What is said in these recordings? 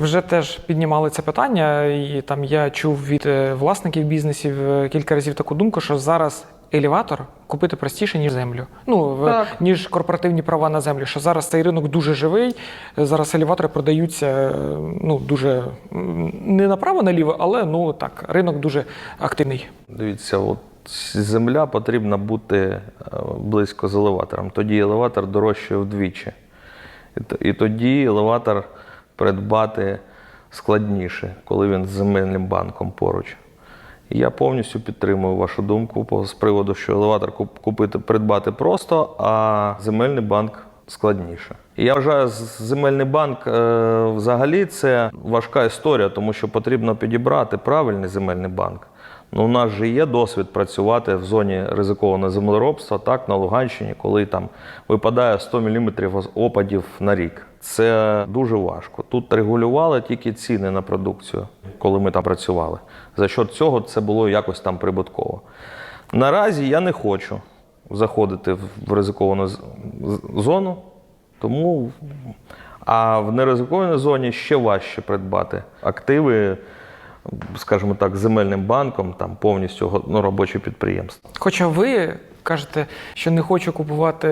Вже теж піднімали це питання, і там я чув від е, власників бізнесів е, кілька разів таку думку, що зараз елеватор купити простіше, ніж землю. Ну, Так. ніж корпоративні права на землю. Що зараз цей ринок дуже живий. е, Зараз елеватори продаються ну, дуже не направо-наліво, але ну так, ринок дуже активний. Дивіться, от земля потрібна бути близько з елеватором. Тоді елеватор дорожчає вдвічі. І тоді елеватор придбати складніше, коли він з земельним банком поруч. І я повністю підтримую вашу думку з приводу, що елеватор куп- купити, придбати просто, а земельний банк складніше. І я вважаю, земельний банк е, взагалі це важка історія, тому що потрібно підібрати правильний земельний банк. Ну, у нас же є досвід працювати в зоні ризикованого землеробства, так, на Луганщині, коли там випадає 100 мм опадів на рік. Це дуже важко. Тут регулювали тільки ціни на продукцію, коли ми там працювали. За що цього це було якось там прибутково. Наразі я не хочу заходити в- ризиковану зону, тому а в неризикованій зоні ще важче придбати активи, скажімо так, земельним банком, там повністю ну, робоче підприємство. Хоча ви кажете, що не хочу купувати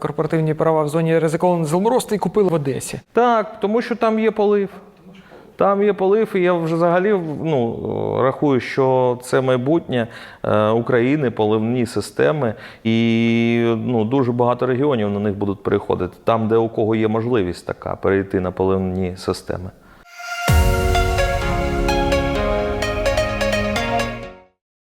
корпоративні права в зоні ризикованого землеросту і купили в Одесі. Так, тому що там є полив. Там є полив, і я вже взагалі ну, рахую, що це майбутнє е, України, поливні системи, і ну, дуже багато регіонів на них будуть переходити. Там, де у кого є можливість така перейти на поливні системи.